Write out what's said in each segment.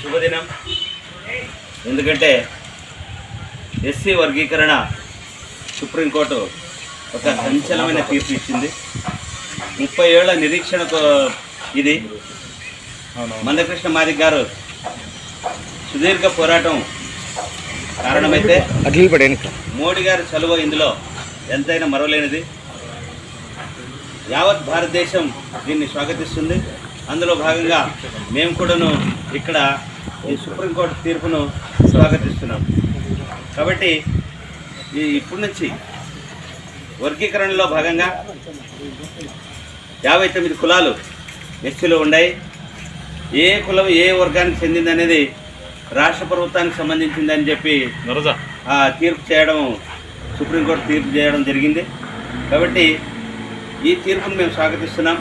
శుభదినం. ఎందుకంటే ఎస్సీ వర్గీకరణ సుప్రీంకోర్టు ఒక సంచలనమైన తీర్పు ఇచ్చింది. ముప్పై ఏళ్ళ నిరీక్షణకు ఇది. మందకృష్ణ మాదిక్ గారు సుదీర్ఘ పోరాటం కారణమైతే మోడీ గారి చలువ ఇందులో ఎంతైనా మరవలేనిది. యావత్ భారతదేశం దీన్ని స్వాగతిస్తుంది. అందులో భాగంగా మేము కూడాను ఇక్కడ ఈ సుప్రీంకోర్టు తీర్పును స్వాగతిస్తున్నాం. కాబట్టి ఈ ఇప్పటి నుంచి వర్గీకరణలో భాగంగా యాభై తొమ్మిది కులాలు ఎస్సీలో ఉన్నాయి ఏ కులం ఏ వర్గానికి చెందింది అనేది రాష్ట్ర ప్రభుత్వానికి సంబంధించిందని చెప్పి ఆ తీర్పు చేయడం సుప్రీంకోర్టు తీర్పు చేయడం జరిగింది. కాబట్టి ఈ తీర్పును మేము స్వాగతిస్తున్నాం.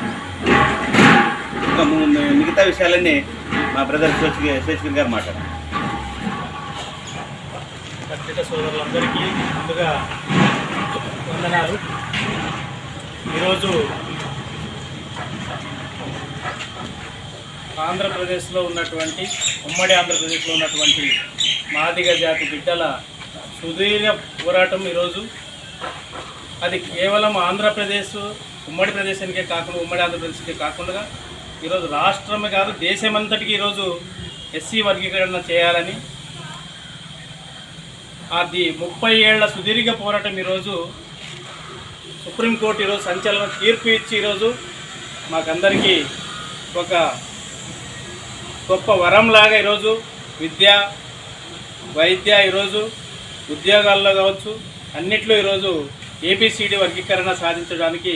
ఇంకా మిగతా విషయాలన్నీ మా బ్రదర్ శేష్ శేషగిరి గారు మాట్లాడారు. పత్రిక సోదరులందరికీ ముందుగా వందనాలు. ఈరోజు ఆంధ్రప్రదేశ్లో ఉన్నటువంటి ఉమ్మడి ఆంధ్రప్రదేశ్లో ఉన్నటువంటి మాదిగ జాతి బిడ్డల సుదీర్ఘ పోరాటం ఈరోజు. అది కేవలం ఆంధ్రప్రదేశ్ ఉమ్మడి ప్రదేశానికే కాకుండా ఉమ్మడి ఆంధ్రప్రదేశ్కే కాకుండా ఈరోజు రాష్ట్రమే కాదు దేశమంతటికి ఈరోజు ఎస్సీ వర్గీకరణ చేయాలని అది ముప్పై ఏళ్ళ సుదీర్ఘ పోరాటం ఈరోజు సుప్రీంకోర్టు ఈరోజు సంచలన తీర్పు ఇచ్చి ఈరోజు మాకందరికీ ఒక గొప్ప వరంలాగా ఈరోజు విద్య వైద్య ఈరోజు ఉద్యోగాల్లో కావచ్చు అన్నిట్లో ఈరోజు ఏబిసిడి వర్గీకరణ సాధించడానికి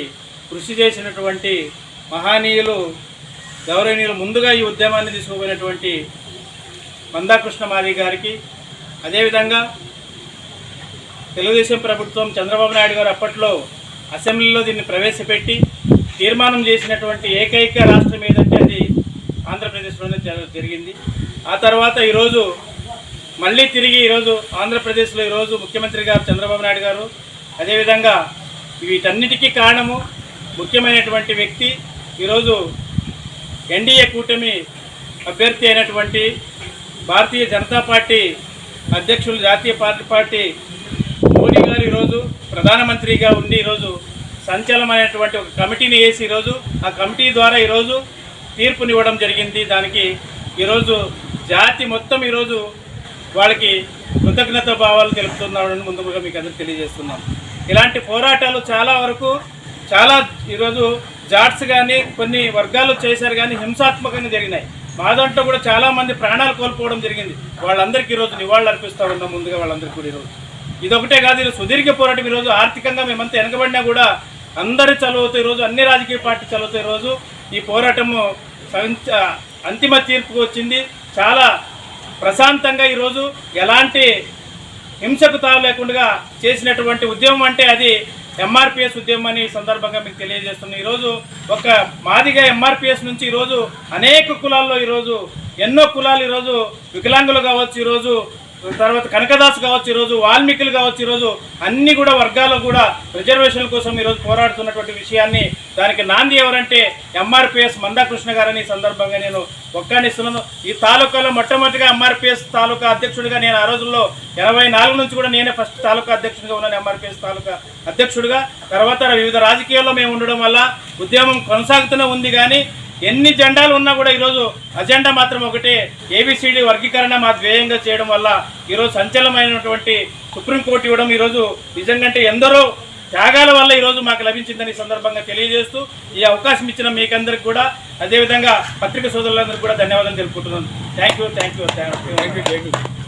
కృషి చేసినటువంటి మహానీయులు గౌరవనీయులు ముందుగా ఈ ఉద్యమాన్ని తీసుకుపోయినటువంటి మందాకృష్ణ మాది గారికి అదేవిధంగా తెలుగుదేశం ప్రభుత్వం చంద్రబాబు నాయుడు గారు అప్పట్లో అసెంబ్లీలో దీన్ని ప్రవేశపెట్టి తీర్మానం చేసినటువంటి ఏకైక రాష్ట్రం ఏదంటే అది ఆంధ్రప్రదేశ్లోనే జరిగింది. ఆ తర్వాత ఈరోజు మళ్ళీ తిరిగి ఈరోజు ఆంధ్రప్రదేశ్లో ఈరోజు ముఖ్యమంత్రి గారు చంద్రబాబు నాయుడు గారు అదేవిధంగా వీటన్నిటికీ కారణము ముఖ్యమైనటువంటి వ్యక్తి ఈరోజు ఎన్డీఏ కూటమి అభ్యర్థి అయినటువంటి భారతీయ జనతా పార్టీ అధ్యక్షులు జాతీయ పార్టీ పార్టీ మోడీ గారు ఈరోజు ప్రధానమంత్రిగా ఉండి ఈరోజు సంచలనమైనటువంటి ఒక కమిటీని వేసి ఈరోజు ఆ కమిటీ ద్వారా ఈరోజు తీర్పునివ్వడం జరిగింది. దానికి ఈరోజు జాతి మొత్తం ఈరోజు వాళ్ళకి కృతజ్ఞత భావాలు తెలుపుతున్నామని ముందుగా మీకు అందరికి తెలియజేస్తున్నాం. ఇలాంటి పోరాటాలు చాలా వరకు చాలా ఈరోజు జాట్స్ కానీ కొన్ని వర్గాలు చేశారు కానీ హింసాత్మకంగా జరిగినాయి. మా దాంట్లో కూడా చాలామంది ప్రాణాలు కోల్పోవడం జరిగింది. వాళ్ళందరికీ ఈరోజు నివాళులు అర్పిస్తూ ఉన్నాం ముందుగా వాళ్ళందరికీ కూడా ఈరోజు. ఇదొకటే కాదు ఈరోజు సుదీర్ఘ పోరాటం ఈరోజు ఆర్థికంగా మేమంతా వెనకబడినా కూడా అందరి చదువుతూ ఈరోజు అన్ని రాజకీయ పార్టీ చదువుతూ ఈరోజు ఈ పోరాటము అంతిమ తీర్పుకు వచ్చింది. చాలా ప్రశాంతంగా ఈరోజు ఎలాంటి హింసకు తావు లేకుండా చేసినటువంటి ఉద్యమం అంటే అది ఎంఆర్పిఎస్ ఉద్యమం అని ఈ సందర్భంగా మీకు తెలియజేస్తున్నాను ఈరోజు ఒక మాదిగా ఎంఆర్పిఎస్ నుంచి ఈరోజు అనేక కులాల్లో ఈరోజు ఎన్నో కులాలు ఈరోజు వికలాంగులు కావచ్చు ఈరోజు తర్వాత కనకదాస్ కావచ్చు ఈరోజు వాల్మీకులు కావచ్చు ఈరోజు అన్ని కూడా వర్గాలు కూడా రిజర్వేషన్ల కోసం ఈరోజు పోరాడుతున్నటువంటి విషయాన్ని దానికి నాంది ఎవరంటే ఎంఆర్పిఎస్ మందాకృష్ణ గారని సందర్భంగా నేను ఒక్కానిస్తున్నాను ఈ తాలూకాలో మొట్టమొదటిగా ఎంఆర్పిఎస్ తాలూకా అధ్యక్షుడిగా నేను ఆ రోజుల్లో ఎనభై నాలుగు నుంచి కూడా నేనే ఫస్ట్ తాలూకా అధ్యక్షుడిగా ఉన్నాను ఎంఆర్పిఎస్ తాలూకా అధ్యక్షుడిగా. తర్వాత వివిధ రాజకీయాల్లో మేము ఉండడం వల్ల ఉద్యమం కొనసాగుతూనే ఉంది కానీ ఎన్ని జెండాలు ఉన్నా కూడా ఈరోజు అజెండా మాత్రం ఒకటే. ఏబిసిడి వర్గీకరణ మా ధ్యేయంగా చేయడం వల్ల ఈరోజు సంచలనమైనటువంటి సుప్రీంకోర్టు ఇవ్వడం ఈరోజు నిజంగా అంటే ఎందరో త్యాగాల వల్ల ఈరోజు మాకు లభించిందని సందర్భంగా తెలియజేస్తూ ఈ అవకాశం ఇచ్చిన మీకందరికి కూడా అదేవిధంగా పత్రిక సోదరులందరికీ కూడా ధన్యవాదాలు తెలుపుకుంటున్నాను. Thank you thank you thank you